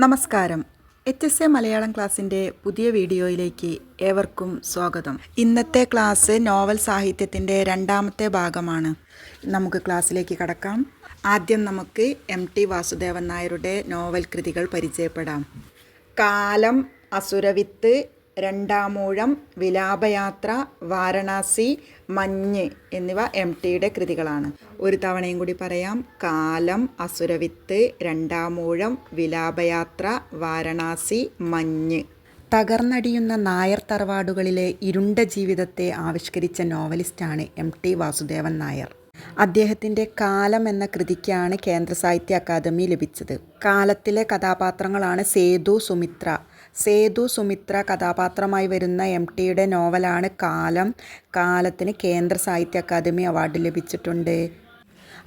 നമസ്കാരം. H S A Malayalam ക്ലാസ്സിന്റെ പുതിയ വീഡിയോയിലേക്ക് ഏവർക്കും സ്വാഗതം. ഇന്നത്തെ ക്ലാസ് നോവൽ സാഹിത്യത്തിന്റെ രണ്ടാമത്തെ ഭാഗമാണ്. നമുക്ക് ക്ലാസ്സിലേക്ക് കടക്കാം. ആദ്യം നമുക്ക് എം ടി വാസുദേവൻ നായരുടെ നോവൽ കൃതികൾ പരിചയപ്പെടാം. കാലം അസുരവിത്ത് രണ്ടാമൂഴം വിലാപയാത്ര വാരണാസി മഞ്ഞ് എന്നിവ എം ടിയുടെ കൃതികളാണ്. ഒരു തവണയും കൂടി പറയാം. കാലം അസുരവിത്ത് രണ്ടാമൂഴം വിലാപയാത്ര വാരണാസി മഞ്ഞ്. തകർന്നടിയുന്ന നായർ തറവാടുകളിലെ ഇരുണ്ട ജീവിതത്തെ ആവിഷ്കരിച്ച നോവലിസ്റ്റാണ് എം ടി വാസുദേവൻ നായർ. അദ്ദേഹത്തിന്റെ കാലം എന്ന കൃതിക്കാണ് കേന്ദ്ര സാഹിത്യ അക്കാദമി ലഭിച്ചത്. കാലത്തിലെ കഥാപാത്രങ്ങളാണ് സേതു സുമിത്ര. സേതു സുമിത്ര കഥാപാത്രമായി വരുന്ന എം ടിയുടെ നോവലാണ് കാലം. കാലത്തിന് കേന്ദ്ര സാഹിത്യ അക്കാദമി അവാർഡ് ലഭിച്ചിട്ടുണ്ട്.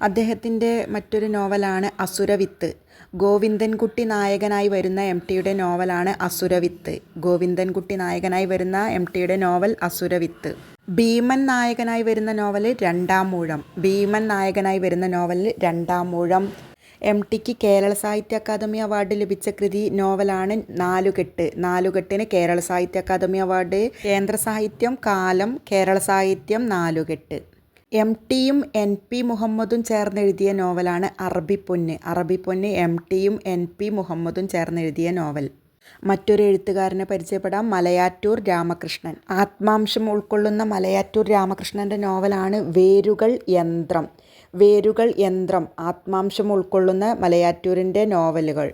അദ്ദേഹത്തിന്റെ മറ്റൊരു നോവലാണ് അസുരവിത്ത്. ഗോവിന്ദൻകുട്ടി നായകനായി വരുന്ന എം ടിയുടെ നോവലാണ് അസുരവിത്ത്. ഗോവിന്ദൻകുട്ടി നായകനായി വരുന്ന എം ടിയുടെ നോവൽ അസുരവിത്ത്. ഭീമൻ നായകനായി വരുന്ന നോവൽ രണ്ടാം മൂഴം. ഭീമൻ നായകനായി വരുന്ന നോവൽ രണ്ടാം മൂഴം. എം ടിക്ക് കേരള സാഹിത്യ അക്കാദമി അവാർഡ് ലഭിച്ച കൃതി നോവലാണ് നാലുകെട്ട്. നാലുകെട്ടിന് കേരള സാഹിത്യ അക്കാദമി അവാർഡ്. കേന്ദ്ര സാഹിത്യം കാലം കേരള സാഹിത്യം നാലുകെട്ട്. എം ടിയും എൻ പി മുഹമ്മദും ചേർന്ന് എഴുതിയ നോവലാണ് അറബിപ്പൊന്ന് അറബിപ്പൊന്ന് എം ടിയും എൻ പി മുഹമ്മദും ചേർന്ന് എഴുതിയ നോവൽ. മറ്റൊരു എഴുത്തുകാരനെ പരിചയപ്പെടാം. മലയാറ്റൂർ രാമകൃഷ്ണൻ. ആത്മാംശം ഉൾക്കൊള്ളുന്ന മലയാറ്റൂർ രാമകൃഷ്ണന്റെ നോവലാണ് വേരുകൾ യന്ത്രം. വേരുകൾ യന്ത്രം ആത്മാംശം ഉൾക്കൊള്ളുന്ന മലയാറ്റൂരിന്റെ നോവലുകൾ.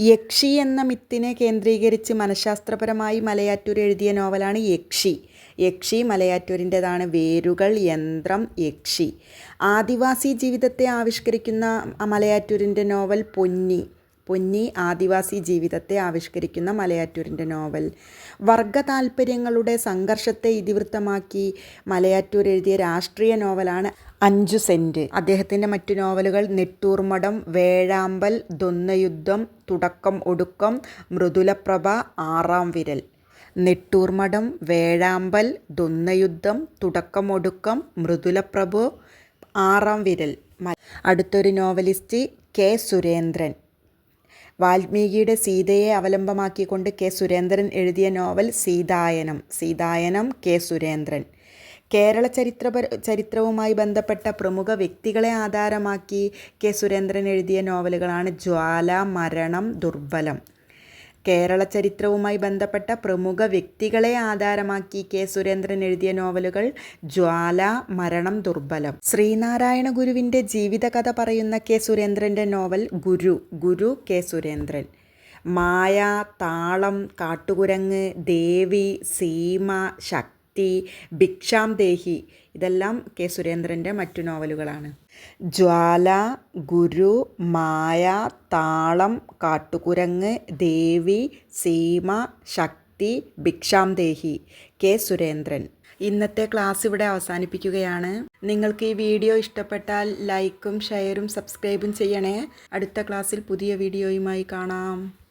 യക്ഷി എന്ന മിത്തിനെ കേന്ദ്രീകരിച്ച് മനഃശാസ്ത്രപരമായി മലയാറ്റൂർ എഴുതിയ നോവലാണ് യക്ഷി. യക്ഷി മലയാറ്റൂരിന്റെതാണ് വേരുകൾ യന്ത്രം യക്ഷി. ആദിവാസി ജീവിതത്തെ ആവിഷ്കരിക്കുന്ന മലയാറ്റൂരിന്റെ നോവൽ പൊന്നി. പൊന്നി ആദിവാസി ജീവിതത്തെ ആവിഷ്കരിക്കുന്ന മലയാറ്റൂരിന്റെ നോവൽ. വർഗ താല്പര്യങ്ങളുടെ സംഘർഷത്തെ ഇതിവൃത്തമാക്കി മലയാറ്റൂർ എഴുതിയ രാഷ്ട്രീയ നോവലാണ് അഞ്ചു സെന്റ് അദ്ദേഹത്തിന്റെ മറ്റു നോവലുകൾ നെട്ടൂർമടം വേഴാമ്പൽ ദൊന്നയുദ്ധം തുടക്കം ഒടുക്കം മൃദുലപ്രഭ ആറാം വിരൽ. നെട്ടൂർമടം വേഴാമ്പൽ ദൊന്നയുദ്ധം തുടക്കം ഒടുക്കം മൃദുലപ്രഭു ആറാം വിരൽ. അടുത്തൊരു നോവലിസ്റ്റ് കെ സുരേന്ദ്രൻ. വാൽമീകിയുടെ സീതയെ അവലംബമാക്കിക്കൊണ്ട് കെ സുരേന്ദ്രൻ എഴുതിയ നോവൽ സീതായനം. സീതായനം കെ സുരേന്ദ്രൻ. കേരള ചരിത്ര ചരിത്രവുമായി ബന്ധപ്പെട്ട പ്രമുഖ വ്യക്തികളെ ആധാരമാക്കി കെ സുരേന്ദ്രൻ എഴുതിയ നോവലുകളാണ് ജ്വാല മരണം ദുർബലം. കേരള ചരിത്രവുമായി ബന്ധപ്പെട്ട പ്രമുഖ വ്യക്തികളെ ആധാരമാക്കി കെ സുരേന്ദ്രൻ എഴുതിയ നോവലുകൾ ജ്വാല മരണം ദുർബലം. ശ്രീനാരായണ ഗുരുവിന്റെ ജീവിതകഥ പറയുന്ന കെ സുരേന്ദ്രന്റെ നോവൽ ഗുരു ഗുരു കെ സുരേന്ദ്രൻ. മായ താളം കാട്ടുകുരങ്ങ് ദേവി സീമ ശക്തി. ഭിക്ഷാം ദേഹി. ഇതെല്ലാം കെ സുരേന്ദ്രന്റെ മറ്റു നോവലുകളാണ്. ജ്വാല ഗുരു മായ താളം കാട്ടുകുരങ്ങ് ദേവി സീമ ശക്തി ഭിക്ഷാം ദേഹി. കെ സുരേന്ദ്രൻ. ഇന്നത്തെ ക്ലാസ് ഇവിടെ അവസാനിപ്പിക്കുകയാണ്. നിങ്ങൾക്ക് ഈ വീഡിയോ ഇഷ്ടപ്പെട്ടാൽ ലൈക്കും ഷെയറും സബ്സ്ക്രൈബും ചെയ്യണേ. അടുത്ത ക്ലാസ്സിൽ പുതിയ വീഡിയോയുമായി കാണാം.